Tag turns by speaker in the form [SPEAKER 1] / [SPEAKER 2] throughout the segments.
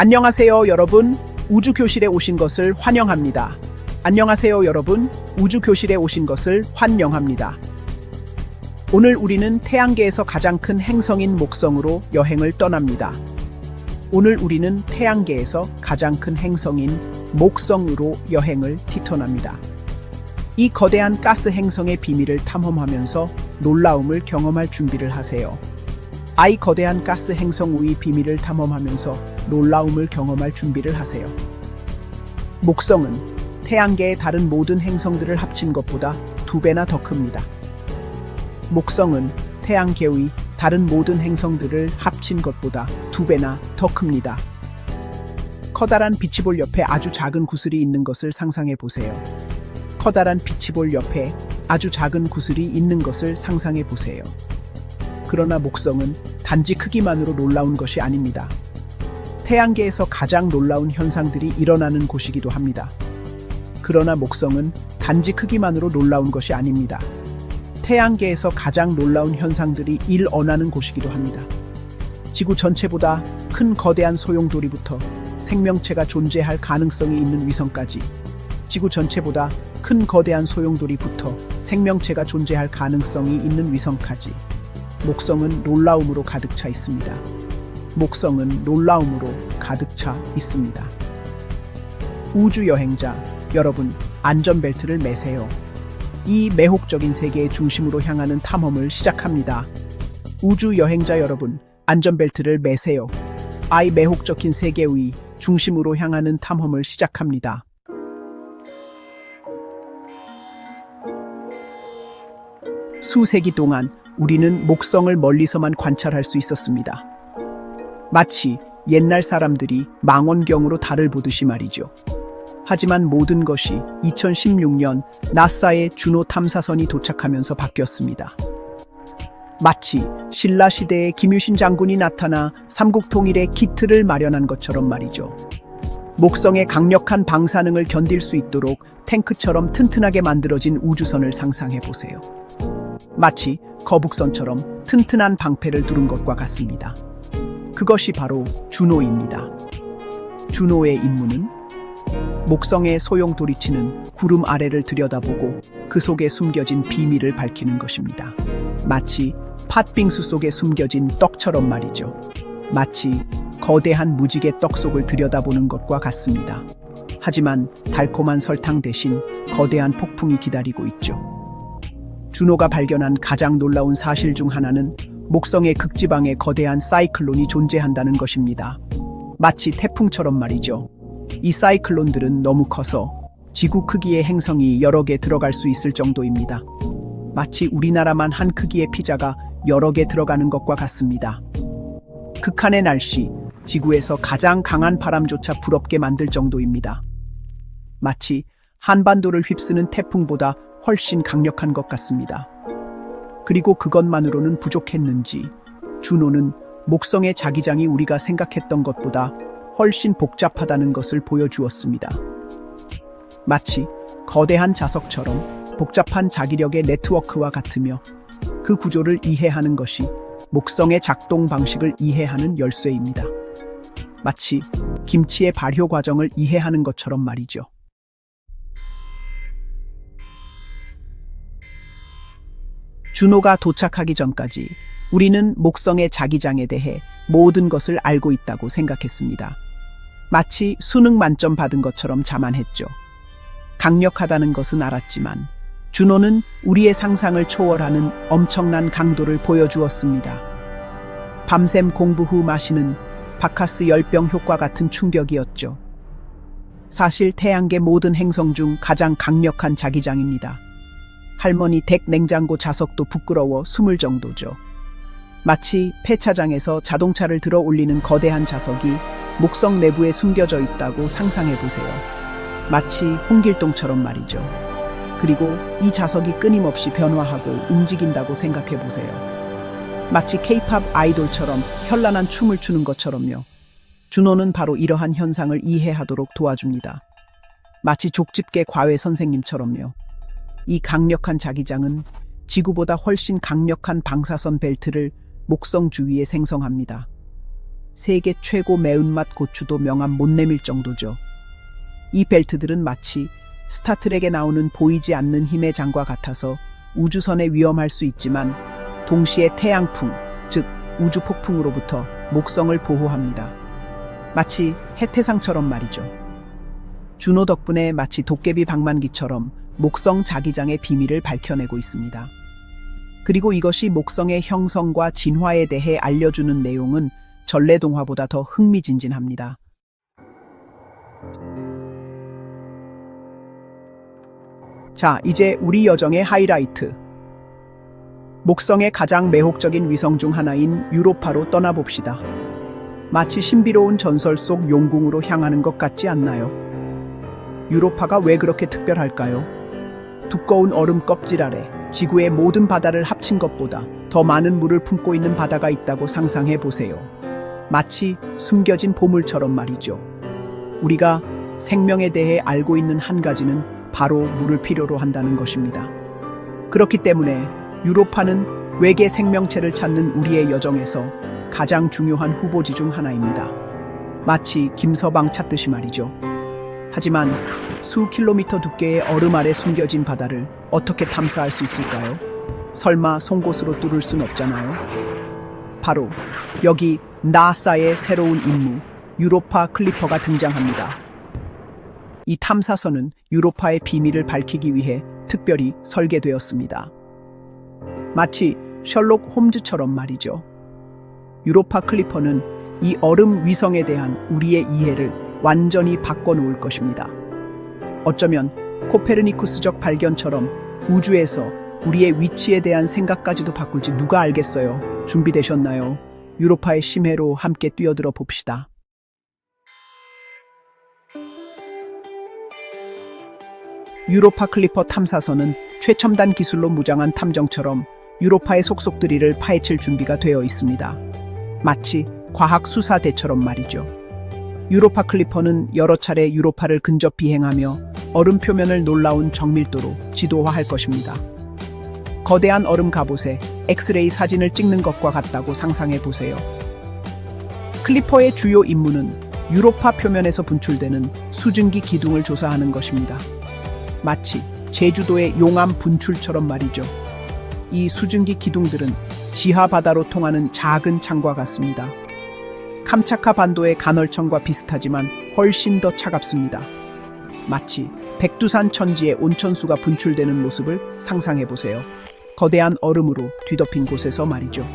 [SPEAKER 1] 안녕하세요, 여러분. 우주교실에 오신 것을 환영합니다. 안녕하세요, 여러분. 우주교실에 오신 것을 환영합니다. 오늘 우리는 태양계에서 가장 큰 행성인 목성으로 여행을 떠납니다. 오늘 우리는 태양계에서 가장 큰 행성인 목성으로 여행을 티턴합니다. 이 거대한 가스 행성의 비밀을 탐험하면서 놀라움을 경험할 준비를 하세요. 아이 거대한 가스 행성 우의 비밀을 탐험하면서 놀라움을 경험할 준비를 하세요. 목성은 태양계의 다른 모든 행성들을 합친 것보다 두 배나 더 큽니다. 목성은 태양계의 다른 모든 행성들을 합친 것보다 두 배나 더 큽니다. 커다란 비치볼 옆에 아주 작은 구슬이 있는 것을 상상해 보세요. 커다란 비치볼 옆에 아주 작은 구슬이 있는 것을 상상해 보세요. 그러나 목성은 단지 크기만으로 놀라운 것이 아닙니다. 태양계에서 가장 놀라운 현상들이 일어나는 곳이기도 합니다. 그러나 목성은 단지 크기만으로 놀라운 것이 아닙니다. 태양계에서 가장 놀라운 현상들이 일어나는 곳이기도 합니다. 지구 전체보다 큰 거대한 소용돌이부터 생명체가 존재할 가능성이 있는 위성까지 지구 전체보다 큰 거대한 소용돌이부터 생명체가 존재할 가능성이 있는 위성까지 목성은 놀라움으로 가득 차 있습니다. 목성은 놀라움으로 가득 차 있습니다. 우주 여행자 여러분 안전벨트를 매세요. 이 매혹적인 세계의 중심으로 향하는 탐험을 시작합니다. 우주 여행자 여러분 안전벨트를 매세요. 아이 매혹적인 세계의 중심으로 향하는 탐험을 시작합니다. 수세기 동안 우리는 목성을 멀리서만 관찰할 수 있었습니다. 마치 옛날 사람들이 망원경으로 달을 보듯이 말이죠. 하지만 모든 것이 2016년 나사의 주노 탐사선이 도착하면서 바뀌었습니다. 마치 신라 시대에 김유신 장군이 나타나 삼국 통일의 기틀을 마련한 것처럼 말이죠. 목성의 강력한 방사능을 견딜 수 있도록 탱크처럼 튼튼하게 만들어진 우주선을 상상해 보세요. 마치 거북선처럼 튼튼한 방패를 두른 것과 같습니다. 그것이 바로 준호입니다. 준호의 임무는 목성의 소용 돌이치는 구름 아래를 들여다보고 그 속에 숨겨진 비밀을 밝히는 것입니다. 마치 팥빙수 속에 숨겨진 떡처럼 말이죠. 마치 거대한 무지개 떡 속을 들여다보는 것과 같습니다. 하지만 달콤한 설탕 대신 거대한 폭풍이 기다리고 있죠. 준호가 발견한 가장 놀라운 사실 중 하나는 목성의 극지방에 거대한 사이클론이 존재한다는 것입니다. 마치 태풍처럼 말이죠. 이 사이클론들은 너무 커서 지구 크기의 행성이 여러 개 들어갈 수 있을 정도입니다. 마치 우리나라만 한 크기의 피자가 여러 개 들어가는 것과 같습니다. 극한의 날씨, 지구에서 가장 강한 바람조차 부럽게 만들 정도입니다. 마치 한반도를 휩쓰는 태풍보다 훨씬 강력한 것 같습니다. 그리고 그것만으로는 부족했는지 준호는 목성의 자기장이 우리가 생각했던 것보다 훨씬 복잡하다는 것을 보여주었습니다. 마치 거대한 자석처럼 복잡한 자기력의 네트워크와 같으며 그 구조를 이해하는 것이 목성의 작동 방식을 이해하는 열쇠입니다. 마치 김치의 발효 과정을 이해하는 것처럼 말이죠. 준호가 도착하기 전까지 우리는 목성의 자기장에 대해 모든 것을 알고 있다고 생각했습니다. 마치 수능 만점 받은 것처럼 자만했죠. 강력하다는 것은 알았지만 준호는 우리의 상상을 초월하는 엄청난 강도를 보여주었습니다. 밤샘 공부 후 마시는 바카스 열병 효과 같은 충격이었죠. 사실 태양계 모든 행성 중 가장 강력한 자기장입니다. 할머니 댁 냉장고 자석도 부끄러워 숨을 정도죠. 마치 폐차장에서 자동차를 들어 올리는 거대한 자석이 목성 내부에 숨겨져 있다고 상상해 보세요. 마치 홍길동처럼 말이죠. 그리고 이 자석이 끊임없이 변화하고 움직인다고 생각해 보세요. 마치 케이팝 아이돌처럼 현란한 춤을 추는 것처럼요. 준호는 바로 이러한 현상을 이해하도록 도와줍니다. 마치 족집게 과외 선생님처럼요. 이 강력한 자기장은 지구보다 훨씬 강력한 방사선 벨트를 목성 주위에 생성합니다. 세계 최고 매운맛 고추도 명함 못 내밀 정도죠. 이 벨트들은 마치 스타트rek에 나오는 보이지 않는 힘의 장과 같아서 우주선에 위험할 수 있지만 동시에 태양풍, 즉 우주 폭풍으로부터 목성을 보호합니다. 마치 해태상처럼 말이죠. 준호 덕분에 마치 도깨비 방만기처럼 목성 자기장의 비밀을 밝혀내고 있습니다. 그리고 이것이 목성의 형성과 진화에 대해 알려주는 내용은 전래동화보다 더 흥미진진합니다. 자, 이제 우리 여정의 하이라이트. 목성의 가장 매혹적인 위성 중 하나인 유로파로 떠나봅시다. 마치 신비로운 전설 속 용궁으로 향하는 것 같지 않나요? 유로파가 왜 그렇게 특별할까요? 두꺼운 얼음 껍질 아래 지구의 모든 바다를 합친 것보다 더 많은 물을 품고 있는 바다가 있다고 상상해 보세요. 마치 숨겨진 보물처럼 말이죠. 우리가 생명에 대해 알고 있는 한 가지는 바로 물을 필요로 한다는 것입니다. 그렇기 때문에 유로파는 외계 생명체를 찾는 우리의 여정에서 가장 중요한 후보지 중 하나입니다. 마치 김서방 찾듯이 말이죠. 하지만 수 킬로미터 두께의 얼음 아래 숨겨진 바다를 어떻게 탐사할 수 있을까요? 설마 송곳으로 뚫을 순 없잖아요. 바로 여기 나사의 새로운 임무 유로파 클리퍼가 등장합니다. 이 탐사선은 유로파의 비밀을 밝히기 위해 특별히 설계되었습니다. 마치 셜록 홈즈처럼 말이죠. 유로파 클리퍼는 이 얼음 위성에 대한 우리의 이해를 완전히 바꿔놓을 것입니다. 어쩌면 코페르니쿠스적 발견처럼 우주에서 우리의 위치에 대한 생각까지도 바꿀지 누가 알겠어요. 준비되셨나요? 유로파의 심해로 함께 뛰어들어 봅시다. 유로파 클리퍼 탐사선은 최첨단 기술로 무장한 탐정처럼 유로파의 속속들이를 파헤칠 준비가 되어 있습니다. 마치 과학 수사대처럼 말이죠. 유로파 클리퍼는 여러 차례 유로파를 근접 비행하며 얼음 표면을 놀라운 정밀도로 지도화할 것입니다. 거대한 얼음 갑옷에 엑스레이 사진을 찍는 것과 같다고 상상해 보세요. 클리퍼의 주요 임무는 유로파 표면에서 분출되는 수증기 기둥을 조사하는 것입니다. 마치 제주도의 용암 분출처럼 말이죠. 이 수증기 기둥들은 지하 바다로 통하는 작은 창과 같습니다. 캄차카 반도의 간헐천과 비슷하지만 훨씬 더 차갑습니다. 마치 백두산 천지의 온천수가 분출되는 모습을 상상해 보세요. 거대한 얼음으로 뒤덮인 곳에서 말이죠.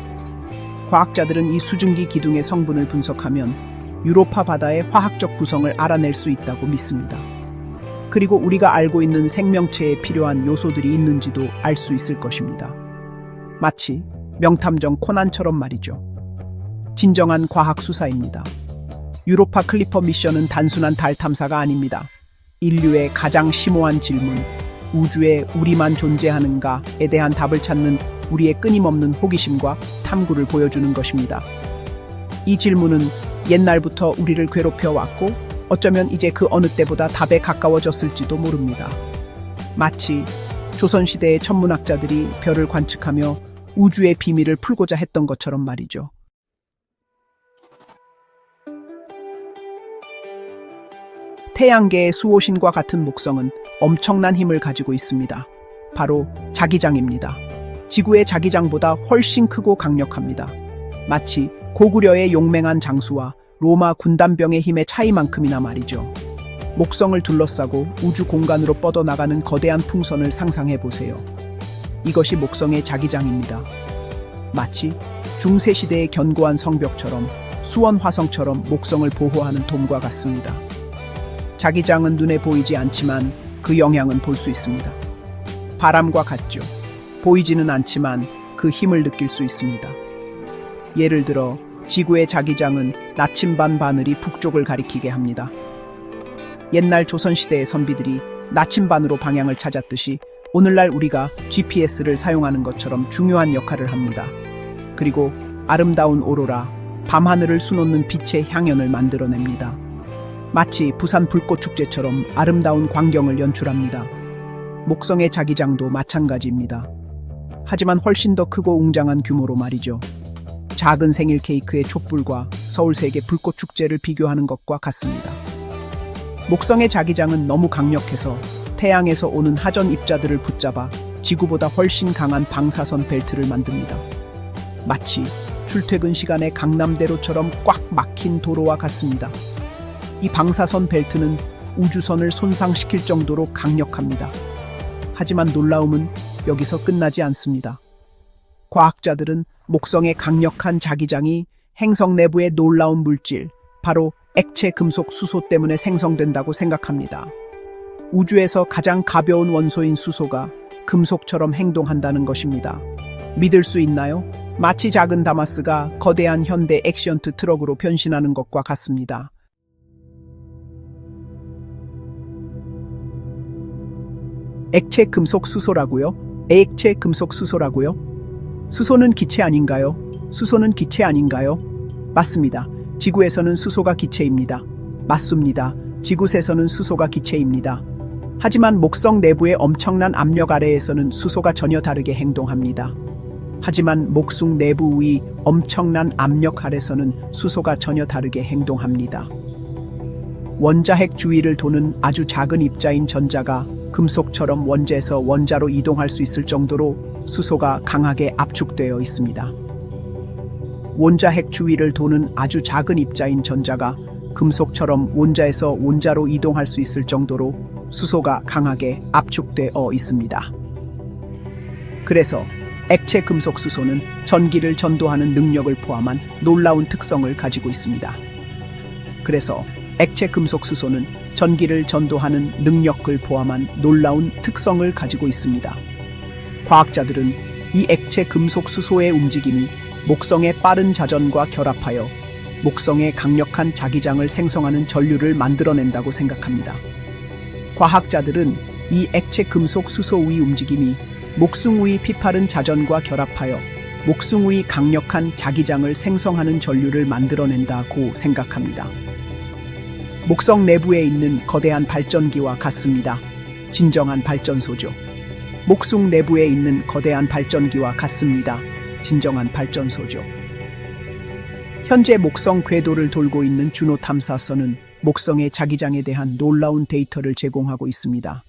[SPEAKER 1] 과학자들은 이 수증기 기둥의 성분을 분석하면 유로파 바다의 화학적 구성을 알아낼 수 있다고 믿습니다. 그리고 우리가 알고 있는 생명체에 필요한 요소들이 있는지도 알 수 있을 것입니다. 마치 명탐정 코난처럼 말이죠. 진정한 과학 수사입니다. 유로파 클리퍼 미션은 단순한 달 탐사가 아닙니다. 인류의 가장 심오한 질문, 우주에 우리만 존재하는가에 대한 답을 찾는 우리의 끊임없는 호기심과 탐구를 보여주는 것입니다. 이 질문은 옛날부터 우리를 괴롭혀 왔고 어쩌면 이제 그 어느 때보다 답에 가까워졌을지도 모릅니다. 마치 조선시대의 천문학자들이 별을 관측하며 우주의 비밀을 풀고자 했던 것처럼 말이죠. 태양계의 수호신과 같은 목성은 엄청난 힘을 가지고 있습니다. 바로 자기장입니다. 지구의 자기장보다 훨씬 크고 강력합니다. 마치 고구려의 용맹한 장수와 로마 군단병의 힘의 차이만큼이나 말이죠. 목성을 둘러싸고 우주 공간으로 뻗어나가는 거대한 풍선을 상상해 보세요. 이것이 목성의 자기장입니다. 마치 중세시대의 견고한 성벽처럼 수원 화성처럼 목성을 보호하는 돔과 같습니다. 자기장은 눈에 보이지 않지만 그 영향은 볼 수 있습니다. 바람과 같죠. 보이지는 않지만 그 힘을 느낄 수 있습니다. 예를 들어 지구의 자기장은 나침반 바늘이 북쪽을 가리키게 합니다. 옛날 조선시대의 선비들이 나침반으로 방향을 찾았듯이 오늘날 우리가 GPS를 사용하는 것처럼 중요한 역할을 합니다. 그리고 아름다운 오로라, 밤하늘을 수놓는 빛의 향연을 만들어냅니다. 마치 부산 불꽃 축제처럼 아름다운 광경을 연출합니다. 목성의 자기장도 마찬가지입니다. 하지만 훨씬 더 크고 웅장한 규모로 말이죠. 작은 생일 케이크의 촛불과 서울 세계 불꽃 축제를 비교하는 것과 같습니다. 목성의 자기장은 너무 강력해서 태양에서 오는 하전 입자들을 붙잡아 지구보다 훨씬 강한 방사선 벨트를 만듭니다. 마치 출퇴근 시간에 강남대로처럼 꽉 막힌 도로와 같습니다. 이 방사선 벨트는 우주선을 손상시킬 정도로 강력합니다. 하지만 놀라움은 여기서 끝나지 않습니다. 과학자들은 목성의 강력한 자기장이 행성 내부의 놀라운 물질, 바로 액체 금속 수소 때문에 생성된다고 생각합니다. 우주에서 가장 가벼운 원소인 수소가 금속처럼 행동한다는 것입니다. 믿을 수 있나요? 마치 작은 다마스가 거대한 현대 액션트 트럭으로 변신하는 것과 같습니다. 액체 금속 수소라고요? 액체 금속 수소라고요? 수소는 기체 아닌가요? 수소는 기체 아닌가요? 맞습니다. 지구에서는 수소가 기체입니다. 맞습니다. 지구에서는 수소가 기체입니다. 하지만 목성 내부의 엄청난 압력 아래에서는 수소가 전혀 다르게 행동합니다. 하지만 목숨 내부의 엄청난 압력 아래서는 수소가 전혀 다르게 행동합니다. 원자핵 주위를 도는 아주 작은 입자인 전자가 금속처럼 원재에서 원자로 이동할 수 있을 정도로 수소가 강하게 압축되어 있습니다. 원자핵 주위를 도는 아주 작은 입자인 전자가 금속처럼 원자에서 원자로 이동할 수 있을 정도로 수소가 강하게 압축되어 있습니다. 그래서 액체 금속 수소는 전기를 전도하는 능력을 포함한 놀라운 특성을 가지고 있습니다. 그래서 액체 금속 수소는 전기를 전도하는 능력을 포함한 놀라운 특성을 가지고 있습니다. 과학자들은 이 액체 금속 수소의 움직임이 목성의 빠른 자전과 결합하여 목성의 강력한 자기장을 생성하는 전류를 만들어낸다고 생각합니다. 과학자들은 이 액체 금속 수소의 움직임이 목숭의 피파른 자전과 결합하여 목숭의 강력한 자기장을 생성하는 전류를 만들어낸다고 생각합니다. 목성 내부에 있는 거대한 발전기와 같습니다. 진정한 발전소죠. 목숭 내부에 있는 거대한 발전기와 같습니다. 진정한 발전소죠. 현재 목성 궤도를 돌고 있는 주노 탐사선은 목성의 자기장에 대한 놀라운 데이터를 제공하고 있습니다.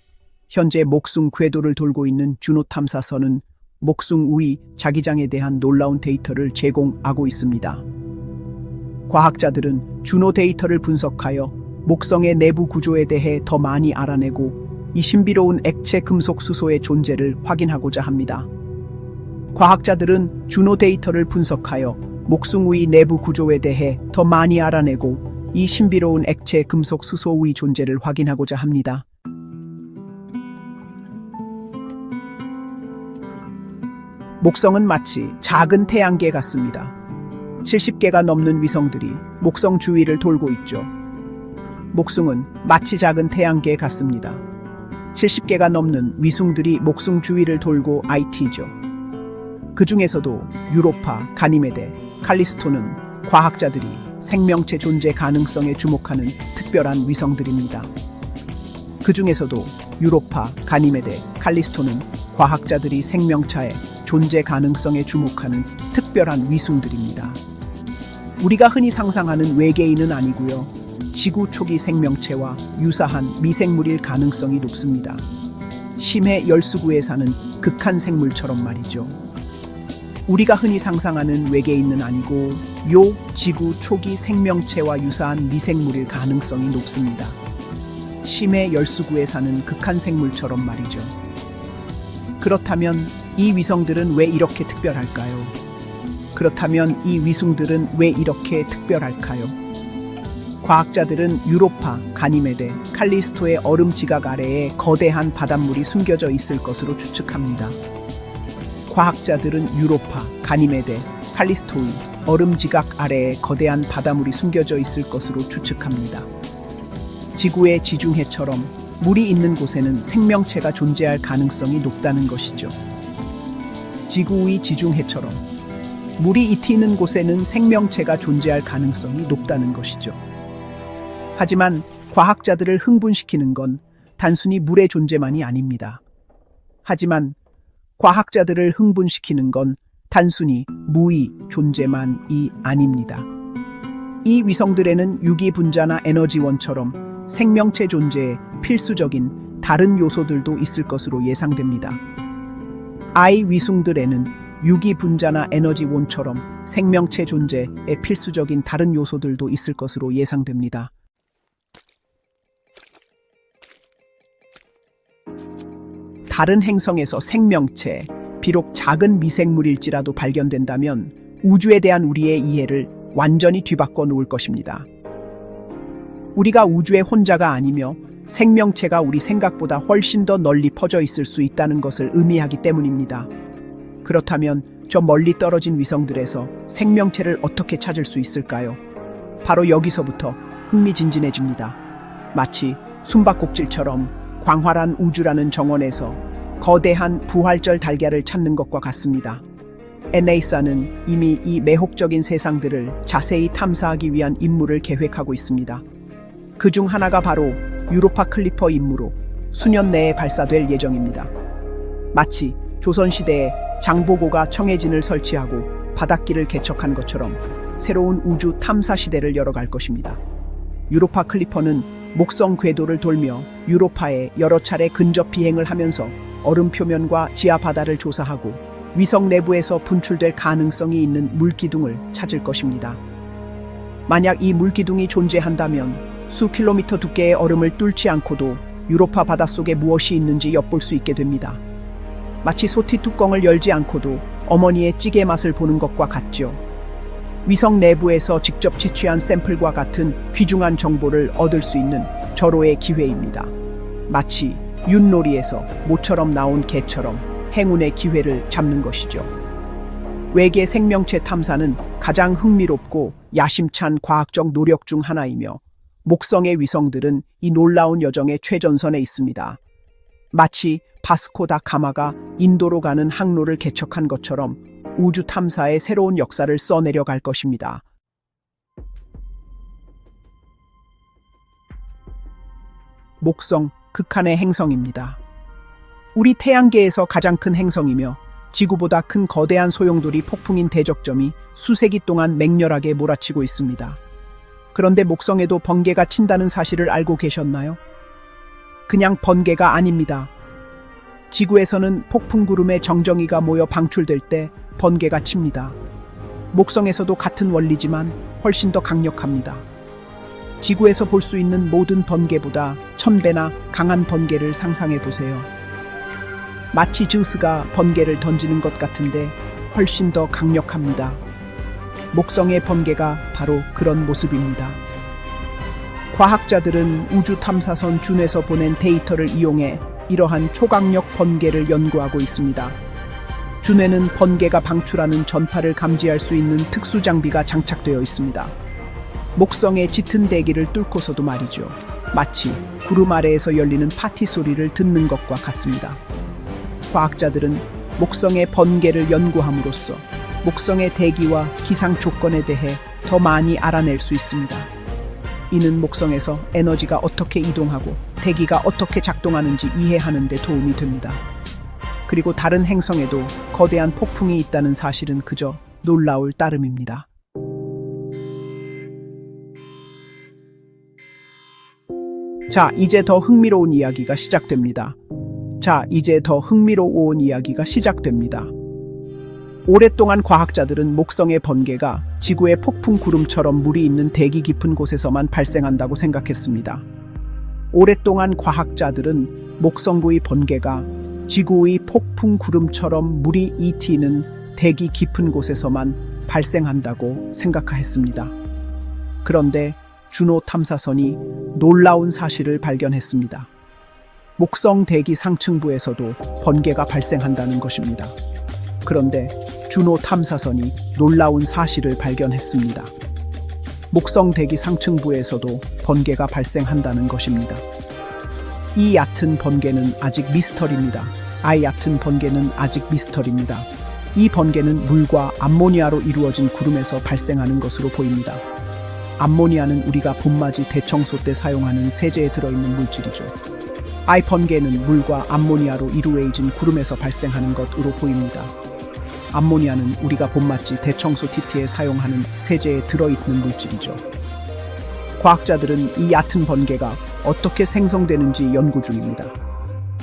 [SPEAKER 1] 현재 목숭 궤도를 돌고 있는 주노 탐사선은 목숭 의 자기장에 대한 놀라운 데이터를 제공하고 있습니다. 과학자들은 주노 데이터를 분석하여 목성의 내부 구조에 대해 더 많이 알아내고 이 신비로운 액체 금속 수소의 존재를 확인하고자 합니다. 과학자들은 주노 데이터를 분석하여 목숭의 내부 구조에 대해 더 많이 알아내고 이 신비로운 액체 금속 수소의 존재를 확인하고자 합니다. 목성은 마치 작은 태양계 같습니다. 70개가 넘는 위성들이 목성 주위를 돌고 있죠. 목숭은 마치 작은 태양계 같습니다. 70개가 넘는 위성들이 목숭 주위를 돌고 IT죠. 그 중에서도 유로파, 가니메데, 칼리스토는 과학자들이 생명체 존재 가능성에 주목하는 특별한 위성들입니다. 그 중에서도 유로파, 가니메데, 칼리스토는 과학자들이 생명차의 존재 가능성에 주목하는 특별한 위성들입니다. 우리가 흔히 상상하는 외계인은 아니고요. 지구 초기 생명체와 유사한 미생물일 가능성이 높습니다. 심해 열수구에 사는 극한 생물처럼 말이죠. 우리가 흔히 상상하는 외계인은 아니고 요 지구 초기 생명체와 유사한 미생물일 가능성이 높습니다. 심해 열수구에 사는 극한 생물처럼 말이죠. 그렇다면 이 위성들은 왜 이렇게 특별할까요? 그렇다면 이 위성들은 왜 이렇게 특별할까요? 과학자들은 유로파, 가니메데, 칼리스토의 얼음 지각 아래에 거대한 바닷물이 숨겨져 있을 것으로 추측합니다. 과학자들은 유로파, 가니메데, 칼리스토의 얼음 지각 아래에 거대한 바닷물이 숨겨져 있을 것으로 추측합니다. 지구의 지중해처럼 물이 있는 곳에는 생명체가 존재할 가능성이 높다는 것이죠. 지구의 지중해처럼 물이 이튀는 곳에는 생명체가 존재할 가능성이 높다는 것이죠. 하지만 과학자들을 흥분시키는 건 단순히 물의 존재만이 아닙니다. 하지만 과학자들을 흥분시키는 건 단순히 무의 존재만이 아닙니다. 이 위성들에는 유기 분자나 에너지원처럼 생명체 존재에 필수적인 다른 요소들도 있을 것으로 예상됩니다. I 위숭들에는 유기 분자나 에너지원처럼 생명체 존재에 필수적인 다른 요소들도 있을 것으로 예상됩니다. 다른 행성에서 생명체, 비록 작은 미생물일지라도 발견된다면 우주에 대한 우리의 이해를 완전히 뒤바꿔 놓을 것입니다. 우리가 우주의 혼자가 아니며 생명체가 우리 생각보다 훨씬 더 널리 퍼져 있을 수 있다는 것을 의미하기 때문입니다. 그렇다면 저 멀리 떨어진 위성들에서 생명체를 어떻게 찾을 수 있을까요? 바로 여기서부터 흥미진진해집니다. 마치 숨바꼭질처럼 광활한 우주라는 정원에서 거대한 부활절 달걀을 찾는 것과 같습니다. NASA는 이미 이 매혹적인 세상들을 자세히 탐사하기 위한 임무를 계획하고 있습니다. 그 중 하나가 바로 유로파 클리퍼 임무로 수년 내에 발사될 예정입니다. 마치 조선시대에 장보고가 청해진을 설치하고 바닷길을 개척한 것처럼 새로운 우주 탐사 시대를 열어갈 것입니다. 유로파 클리퍼는 목성 궤도를 돌며 유로파에 여러 차례 근접 비행을 하면서 얼음 표면과 지하 바다를 조사하고 위성 내부에서 분출될 가능성이 있는 물기둥을 찾을 것입니다. 만약 이 물기둥이 존재한다면 수 킬로미터 두께의 얼음을 뚫지 않고도 유로파 바닷속에 무엇이 있는지 엿볼 수 있게 됩니다. 마치 소티 뚜껑을 열지 않고도 어머니의 찌개 맛을 보는 것과 같죠. 위성 내부에서 직접 채취한 샘플과 같은 귀중한 정보를 얻을 수 있는 절호의 기회입니다. 마치 윷놀이에서 모처럼 나온 개처럼 행운의 기회를 잡는 것이죠. 외계 생명체 탐사는 가장 흥미롭고 야심찬 과학적 노력 중 하나이며 목성의 위성들은 이 놀라운 여정의 최전선에 있습니다. 마치 바스코 다 가마가 인도로 가는 항로를 개척한 것처럼 우주 탐사의 새로운 역사를 써내려갈 것입니다. 목성, 극한의 행성입니다. 우리 태양계에서 가장 큰 행성이며 지구보다 큰 거대한 소용돌이 폭풍인 대적점이 수세기 동안 맹렬하게 몰아치고 있습니다. 그런데 목성에도 번개가 친다는 사실을 알고 계셨나요? 그냥 번개가 아닙니다. 지구에서는 폭풍 구름의 정정이가 모여 방출될 때 번개가 칩니다. 목성에서도 같은 원리지만 훨씬 더 강력합니다. 지구에서 볼 수 있는 모든 번개보다 천 배나 강한 번개를 상상해 보세요. 마치 즈우스가 번개를 던지는 것 같은데 훨씬 더 강력합니다. 목성의 번개가 바로 그런 모습입니다. 과학자들은 우주 탐사선 준에서 보낸 데이터를 이용해 이러한 초강력 번개를 연구하고 있습니다. 준에는 번개가 방출하는 전파를 감지할 수 있는 특수 장비가 장착되어 있습니다. 목성의 짙은 대기를 뚫고서도 말이죠. 마치 구름 아래에서 열리는 파티 소리를 듣는 것과 같습니다. 과학자들은 목성의 번개를 연구함으로써 목성의 대기와 기상 조건에 대해 더 많이 알아낼 수 있습니다. 이는 목성에서 에너지가 어떻게 이동하고 대기가 어떻게 작동하는지 이해하는 데 도움이 됩니다. 그리고 다른 행성에도 거대한 폭풍이 있다는 사실은 그저 놀라울 따름입니다. 자, 이제 더 흥미로운 이야기가 시작됩니다. 자, 이제 더 흥미로운 이야기가 시작됩니다. 오랫동안 과학자들은 목성의 번개가 지구의 폭풍 구름처럼 물이 있는 대기 깊은 곳에서만 발생한다고 생각했습니다. 오랫동안 과학자들은 목성구의 번개가 지구의 폭풍 구름처럼 물이 이튀는 대기 깊은 곳에서만 발생한다고 생각했습니다. 그런데 준호 탐사선이 놀라운 사실을 발견했습니다. 목성 대기 상층부에서도 번개가 발생한다는 것입니다. 그런데 준호 탐사선이 놀라운 사실을 발견했습니다. 목성 대기 상층부에서도 번개가 발생한다는 것입니다. 이 얕은 번개는 아직 미스터리입니다. 아 얕은 번개는 아직 미스터리입니다. 이 번개는 물과 암모니아로 이루어진 구름에서 발생하는 것으로 보입니다. 암모니아는 우리가 봄맞이 대청소 때 사용하는 세제에 들어있는 물질이죠. 아이 번개는 물과 암모니아로 이루어진 구름에서 발생하는 것으로 보입니다. 암모니아는 우리가 봄맞이 대청소 TT에 사용하는 세제에 들어있는 물질이죠. 과학자들은 이 얕은 번개가 어떻게 생성되는지 연구 중입니다.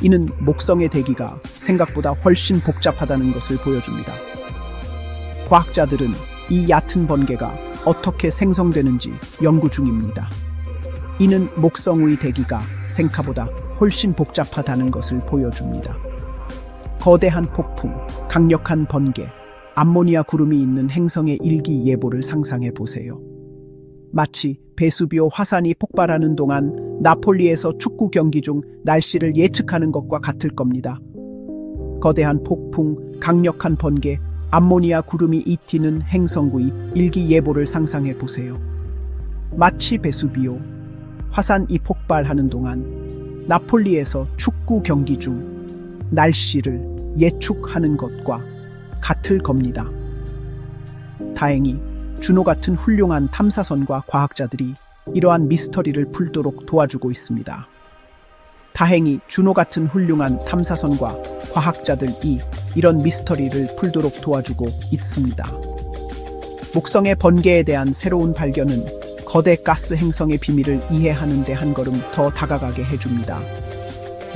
[SPEAKER 1] 이는 목성의 대기가 생각보다 훨씬 복잡하다는 것을 보여줍니다. 과학자들은 이 얕은 번개가 어떻게 생성되는지 연구 중입니다. 이는 목성의 대기가 생카보다 훨씬 복잡하다는 것을 보여줍니다. 거대한 폭풍, 강력한 번개, 암모니아 구름이 있는 행성의 일기 예보를 상상해 보세요. 마치 베수비오 화산이 폭발하는 동안 나폴리에서 축구 경기 중 날씨를 예측하는 것과 같을 겁니다. 거대한 폭풍, 강력한 번개, 암모니아 구름이 잇히는 행성구의 일기예보를 상상해 보세요. 마치 베수비오 화산이 폭발하는 동안 나폴리에서 축구 경기 중 날씨를 예측하는 것과 같을 겁니다. 다행히 준호 같은 훌륭한 탐사선과 과학자들이 이러한 미스터리를 풀도록 도와주고 있습니다. 다행히 준호 같은 훌륭한 탐사선과 과학자들이 이런 미스터리를 풀도록 도와주고 있습니다. 목성의 번개에 대한 새로운 발견은 거대 가스 행성의 비밀을 이해하는 데 한 걸음 더 다가가게 해줍니다.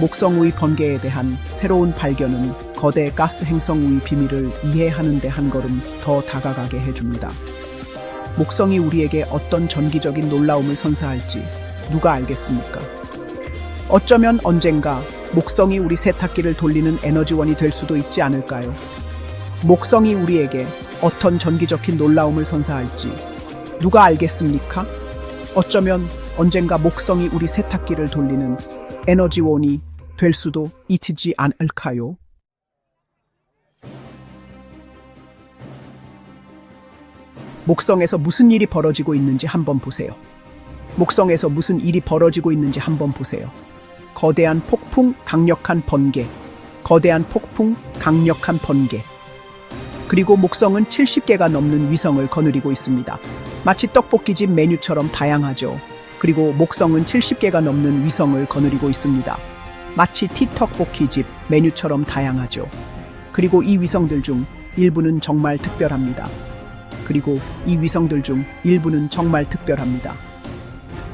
[SPEAKER 1] 목성의 번개에 대한 새로운 발견은 거대 가스 행성의 비밀을 이해하는 데 한 걸음 더 다가가게 해줍니다. 목성이 우리에게 어떤 전기적인 놀라움을 선사할지 누가 알겠습니까? 어쩌면 언젠가 목성이 우리 세탁기를 돌리는 에너지원이 될 수도 있지 않을까요? 목성이 우리에게 어떤 전기적인 놀라움을 선사할지 누가 알겠습니까? 어쩌면 언젠가 목성이 우리 세탁기를 돌리는 에너지원이 될 수도 있지 않을까요? 목성에서 무슨 일이 벌어지고 있는지 한번 보세요. 목성에서 무슨 일이 벌어지고 있는지 한번 보세요. 거대한 폭풍, 강력한 번개. 거대한 폭풍, 강력한 번개. 그리고 목성은 70개가 넘는 위성을 거느리고 있습니다. 마치 떡볶이집 메뉴처럼 다양하죠. 그리고 목성은 70개가 넘는 위성을 거느리고 있습니다. 마치 티떡볶이집 메뉴처럼 다양하죠. 그리고 이 위성들 중 일부는 정말 특별합니다. 그리고 이 위성들 중 일부는 정말 특별합니다.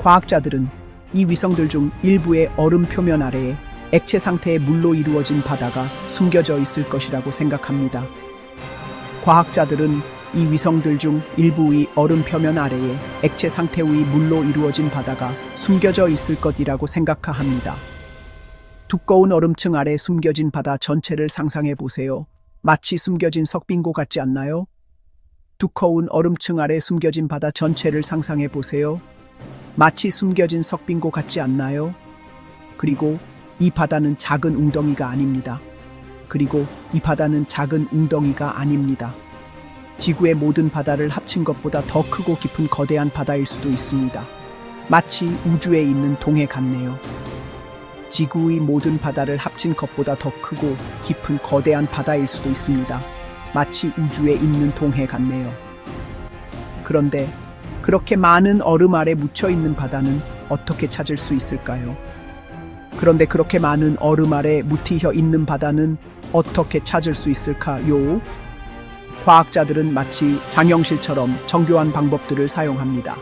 [SPEAKER 1] 과학자들은 이 위성들 중 일부의 얼음 표면 아래에 액체 상태의 물로 이루어진 바다가 숨겨져 있을 것이라고 생각합니다. 과학자들은 이 위성들 중 일부의 얼음 표면 아래에 액체 상태의 물로 이루어진 바다가 숨겨져 있을 것이라고 생각합니다. 두꺼운 얼음층 아래 숨겨진 바다 전체를 상상해 보세요. 마치 숨겨진 석빙고 같지 않나요? 두꺼운 얼음층 아래 숨겨진 바다 전체를 상상해 보세요. 마치 숨겨진 석빙고 같지 않나요? 그리고 이 바다는 작은 웅덩이가 아닙니다. 그리고 이 바다는 작은 웅덩이가 아닙니다. 지구의 모든 바다를 합친 것보다 더 크고 깊은 거대한 바다일 수도 있습니다. 마치 우주에 있는 동해 같네요. 지구의 모든 바다를 합친 것보다 더 크고 깊은 거대한 바다일 수도 있습니다. 마치 우주에 있는 동해 같네요. 그런데 그렇게 많은 얼음 아래 묻혀 있는 바다는 어떻게 찾을 수 있을까요? 그런데 그렇게 많은 얼음 아래 묻히혀 있는 바다는 어떻게 찾을 수 있을까요? 과학자들은 마치 장영실처럼 정교한 방법들을 사용합니다.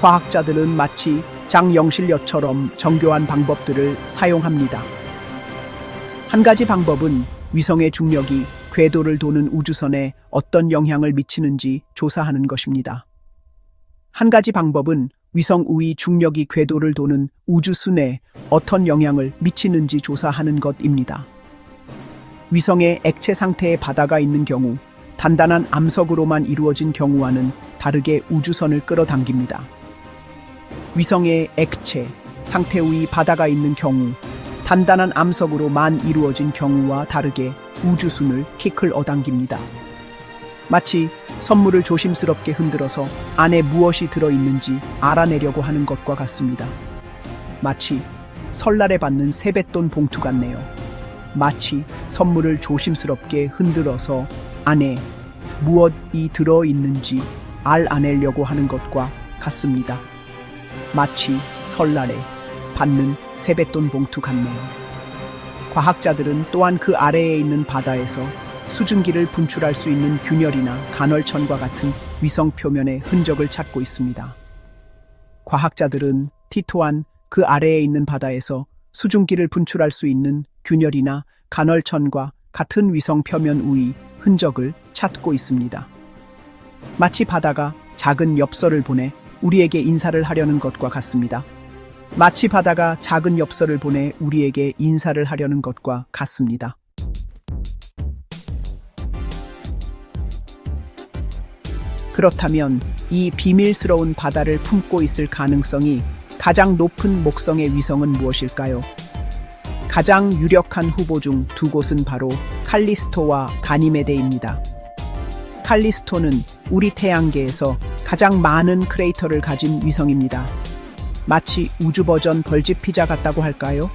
[SPEAKER 1] 과학자들은 마치 장영실여처럼 정교한 방법들을 사용합니다. 한 가지 방법은 위성의 중력이 궤도를 도는 우주선에 어떤 영향을 미치는지 조사하는 것입니다. 한 가지 방법은 위성 우위 중력이 궤도를 도는 우주순에 어떤 영향을 미치는지 조사하는 것입니다. 위성의 액체 상태의 바다가 있는 경우 단단한 암석으로만 이루어진 경우와는 다르게 우주선을 끌어당깁니다. 위성의 액체 상태의 바다가 있는 경우 단단한 암석으로만 이루어진 경우와 다르게 우주순을 키클 어당깁니다. 마치 선물을 조심스럽게 흔들어서 안에 무엇이 들어있는지 알아내려고 하는 것과 같습니다. 마치 설날에 받는 세뱃돈 봉투 같네요. 마치 선물을 조심스럽게 흔들어서 안에 무엇이 들어있는지 알아내려고 하는 것과 같습니다. 마치 설날에 받는 세뱃돈 봉투 같네요. 과학자들은 또한 그 아래에 있는 바다에서 수증기를 분출할 수 있는 균열이나 간헐천과 같은 위성 표면의 흔적을 찾고 있습니다. 과학자들은 티토안 그 아래에 있는 바다에서 수증기를 분출할 수 있는 균열이나 간헐천과 같은 위성 표면 우의 흔적을 찾고 있습니다. 마치 바다가 작은 엽서를 보내 우리에게 인사를 하려는 것과 같습니다. 마치 바다가 작은 엽서를 보내 우리에게 인사를 하려는 것과 같습니다. 그렇다면 이 비밀스러운 바다를 품고 있을 가능성이 가장 높은 목성의 위성은 무엇일까요? 가장 유력한 후보 중 두 곳은 바로 칼리스토와 가니메데입니다. 칼리스토는 우리 태양계에서 가장 많은 크레이터를 가진 위성입니다. 마치 우주 버전 벌집 피자 같다고 할까요?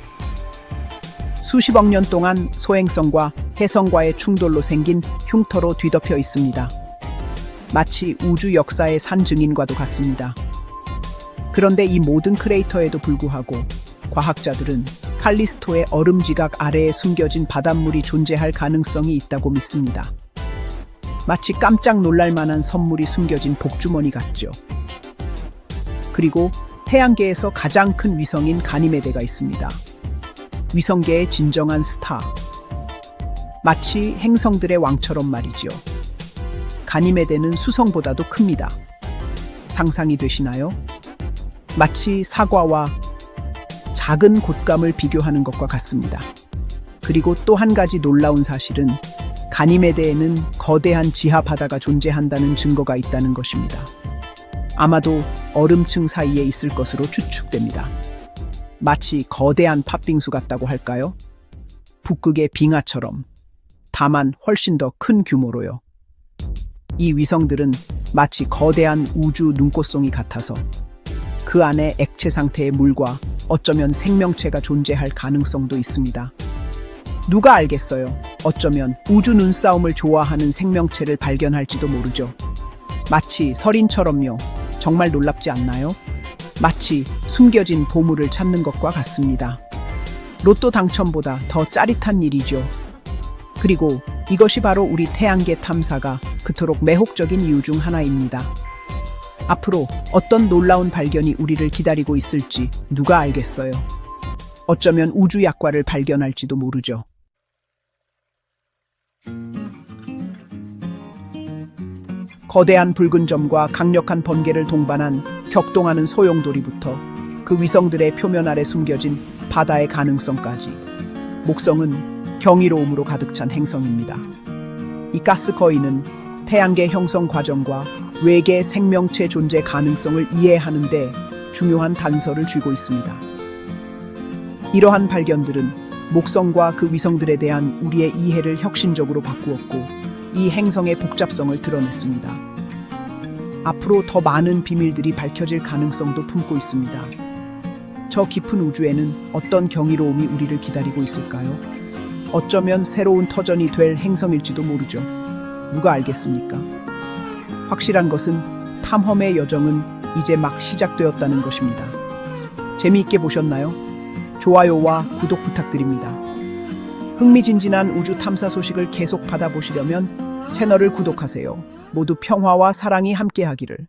[SPEAKER 1] 수십억 년 동안 소행성과 해성과의 충돌로 생긴 흉터로 뒤덮여 있습니다. 마치 우주 역사의 산 증인과도 같습니다. 그런데 이 모든 크레이터에도 불구하고 과학자들은 칼리스토의 얼음 지각 아래에 숨겨진 바닷물이 존재할 가능성이 있다고 믿습니다. 마치 깜짝 놀랄 만한 선물이 숨겨진 복주머니 같죠. 그리고 태양계에서 가장 큰 위성인 가니메데가 있습니다. 위성계의 진정한 스타. 마치 행성들의 왕처럼 말이죠. 가니메데는 수성보다도 큽니다. 상상이 되시나요? 마치 사과와 작은 곶감을 비교하는 것과 같습니다. 그리고 또 한 가지 놀라운 사실은 가니메데에는 거대한 지하 바다가 존재한다는 증거가 있다는 것입니다. 아마도 얼음층 사이에 있을 것으로 추측됩니다. 마치 거대한 팥빙수 같다고 할까요? 북극의 빙하처럼. 다만 훨씬 더 큰 규모로요. 이 위성들은 마치 거대한 우주 눈꽃송이 같아서 그 안에 액체 상태의 물과 어쩌면 생명체가 존재할 가능성도 있습니다. 누가 알겠어요? 어쩌면 우주 눈싸움을 좋아하는 생명체를 발견할지도 모르죠. 마치 설인처럼요. 정말 놀랍지 않나요? 마치 숨겨진 보물을 찾는 것과 같습니다. 로또 당첨보다 더 짜릿한 일이죠. 그리고 이것이 바로 우리 태양계 탐사가 그토록 매혹적인 이유 중 하나입니다. 앞으로 어떤 놀라운 발견이 우리를 기다리고 있을지 누가 알겠어요. 어쩌면 우주 약과를 발견할지도 모르죠. 거대한 붉은 점과 강력한 번개를 동반한 격동하는 소용돌이부터 그 위성들의 표면 아래 숨겨진 바다의 가능성까지 목성은 경이로움으로 가득 찬 행성입니다. 이 가스 거인은 태양계 형성 과정과 외계 생명체 존재 가능성을 이해하는 데 중요한 단서를 쥐고 있습니다. 이러한 발견들은 목성과 그 위성들에 대한 우리의 이해를 혁신적으로 바꾸었고 이 행성의 복잡성을 드러냈습니다. 앞으로 더 많은 비밀들이 밝혀질 가능성도 품고 있습니다. 저 깊은 우주에는 어떤 경이로움이 우리를 기다리고 있을까요? 어쩌면 새로운 터전이 될 행성일지도 모르죠. 누가 알겠습니까? 확실한 것은 탐험의 여정은 이제 막 시작되었다는 것입니다. 재미있게 보셨나요? 좋아요와 구독 부탁드립니다. 흥미진진한 우주 탐사 소식을 계속 받아보시려면 채널을 구독하세요. 모두 평화와 사랑이 함께하기를.